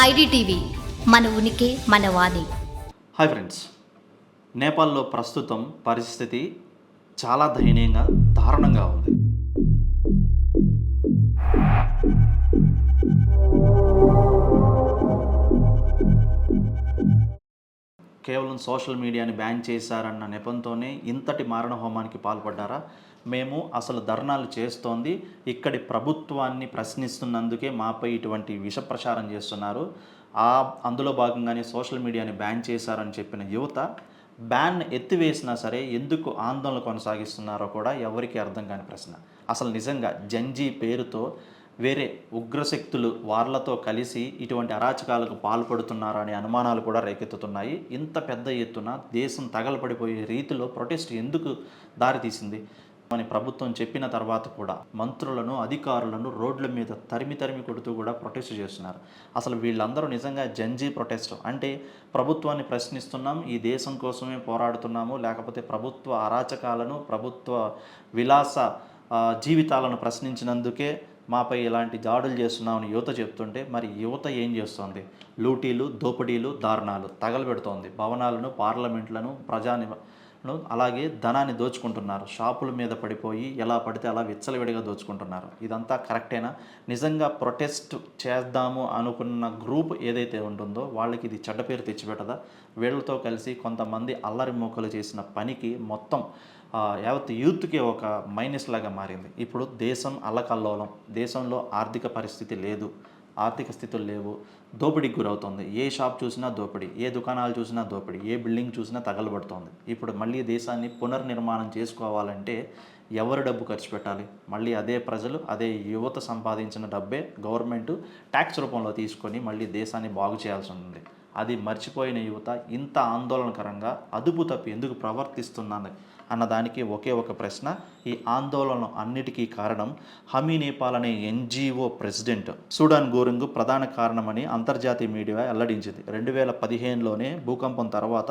IDTV మన ఉనికి మన వాణి. Hi friends. నేపాల్లో ప్రస్తుతం పరిస్థితి చాలా దయనీయంగా దారుణంగా ఉంది. కేవలం సోషల్ మీడియాని బ్యాన్ చేశారన్న నెపంతోనే ఇంతటి మారణ హోమానికి పాల్పడ్డారా? మేము అసలు ధర్నాలు చేస్తోంది. ఇక్కడి ప్రభుత్వాన్ని ప్రశ్నిస్తున్నందుకే మాపై ఇటువంటి విష ప్రచారం చేస్తున్నారు. ఆ అందులో భాగంగానే సోషల్ మీడియాని బ్యాన్ చేశారని చెప్పిన యువత బ్యాన్ ఎత్తివేసినా సరే ఎందుకు ఆందోళన కొనసాగిస్తున్నారో కూడా ఎవరికి అర్థం కాని ప్రశ్న. అసలు నిజంగా జంజీ పేరుతో వేరే ఉగ్రశక్తులు వార్లతో కలిసి ఇటువంటి అరాచకాలకు పాల్పడుతున్నారనే అనే అనుమానాలు కూడా రేకెత్తుతున్నాయి. ఇంత పెద్ద ఎత్తున దేశం తగలపడిపోయే రీతిలో ప్రొటెస్ట్ ఎందుకు దారితీసింది? అని ప్రభుత్వం చెప్పిన తర్వాత కూడా మంత్రులను అధికారులను రోడ్ల మీద తరిమి తరిమి కొడుతూ కూడా ప్రొటెస్ట్ చేస్తున్నారు. అసలు వీళ్ళందరూ నిజంగా జంజీ ప్రొటెస్ట్ అంటే ప్రభుత్వాన్ని ప్రశ్నిస్తున్నాం ఈ దేశం కోసమే పోరాడుతున్నాము లేకపోతే ప్రభుత్వ అరాచకాలను ప్రభుత్వ విలాస జీవితాలను ప్రశ్నించినందుకే మాపై ఇలాంటి దాడులు చేస్తున్నామని యువత చెప్తుంటే మరి యువత ఏం చేస్తోంది? లూటీలు దోపిడీలు దారుణాలు తగలబెడుతోంది. భవనాలను పార్లమెంట్లను ప్రజాని అలాగే ధనాన్ని దోచుకుంటున్నారు. షాపుల మీద పడిపోయి ఎలా పడితే అలా విచ్చలవిడిగా దోచుకుంటున్నారు. ఇదంతా కరెక్టేనా? నిజంగా ప్రొటెస్ట్ చేద్దాము అనుకున్న గ్రూప్ ఏదైతే ఉంటుందో వాళ్ళకి ఇది చెడ్డ పేరు తెచ్చిపెట్టదా? వీళ్ళతో కలిసి కొంతమంది అల్లరి మూకలు చేసిన పనికి మొత్తం యావత్ యూత్కి ఒక మైనస్ లాగా మారింది. ఇప్పుడు దేశం అల్లకల్లోలం. దేశంలో ఆర్థిక పరిస్థితి లేదు. ఆర్థిక స్థితులు లేవు. దోపిడీకి గురవుతుంది. ఏ షాప్ చూసినా దోపిడీ ఏ దుకాణాలు చూసినా దోపిడీ ఏ బిల్డింగ్ చూసినా తగలబడుతుంది. ఇప్పుడు మళ్ళీ దేశాన్ని పునర్నిర్మాణం చేసుకోవాలంటే ఎవరు డబ్బు ఖర్చు పెట్టాలి? మళ్ళీ అదే ప్రజలు అదే యువత సంపాదించిన డబ్బే గవర్నమెంట్ ట్యాక్స్ రూపంలో తీసుకొని మళ్ళీ దేశాన్ని బాగు చేయాల్సి ఉంది అది మర్చిపోయిన యువత ఇంత ఆందోళనకరంగా అదుపు తప్పి ఎందుకు ప్రవర్తిస్తున్నాను? అన్నదానికి ఒకే ఒక ప్రశ్న ఈ ఆందోళన అన్నిటికీ కారణం హమీ నేపాల్ అనే ఎన్జిఓ ప్రెసిడెంట్ సూడాన్ గోరింగ్ ప్రధాన కారణమని అంతర్జాతీయ మీడియా వెల్లడించింది. రెండు వేల పదిహేనులోనే భూకంపం తర్వాత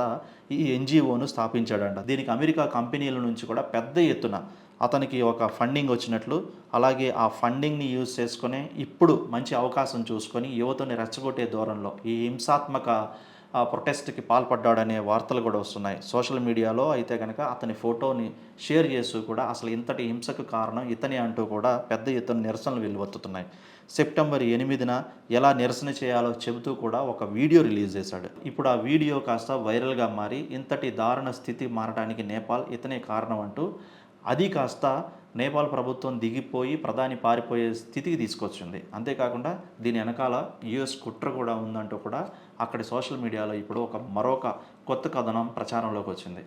ఈ ఎన్జిఓను స్థాపించాడంట. దీనికి అమెరికా కంపెనీల నుంచి కూడా పెద్ద ఎత్తున అతనికి ఒక ఫండింగ్ వచ్చినట్లు అలాగే ఆ ఫండింగ్ని యూజ్ చేసుకొని ఇప్పుడు మంచి అవకాశం చూసుకొని యువతని రెచ్చగొట్టే దూరంలో ఈ హింసాత్మక ప్రొటెస్ట్కి పాల్పడ్డాడనే వార్తలు కూడా వస్తున్నాయి. సోషల్ మీడియాలో అయితే కనుక అతని ఫోటోని షేర్ చేస్తూ కూడా అసలు ఇంతటి హింసకు కారణం ఇతనే అంటూ కూడా పెద్ద ఎత్తున నిరసనలు వెలువత్తుతున్నాయి సెప్టెంబర్ ఎనిమిదిన ఎలా నిరసన చేయాలో చెబుతూ కూడా ఒక వీడియో రిలీజ్ చేశాడు. ఇప్పుడు ఆ వీడియో కాస్త వైరల్గా మారి ఇంతటి దారుణ స్థితి మారడానికి నేపాల్ ఇతనే కారణం అంటూ అది కాస్త నేపాల్ ప్రభుత్వం దిగిపోయి ప్రధాని పారిపోయే స్థితికి తీసుకొచ్చింది. అంతేకాకుండా దీని వెనకాల యుఎస్ కుట్ర కూడా ఉందంటూ కూడా అక్కడి సోషల్ మీడియాలో ఇప్పుడు ఒక మరొక కొత్త కథనం ప్రచారంలోకి వచ్చింది.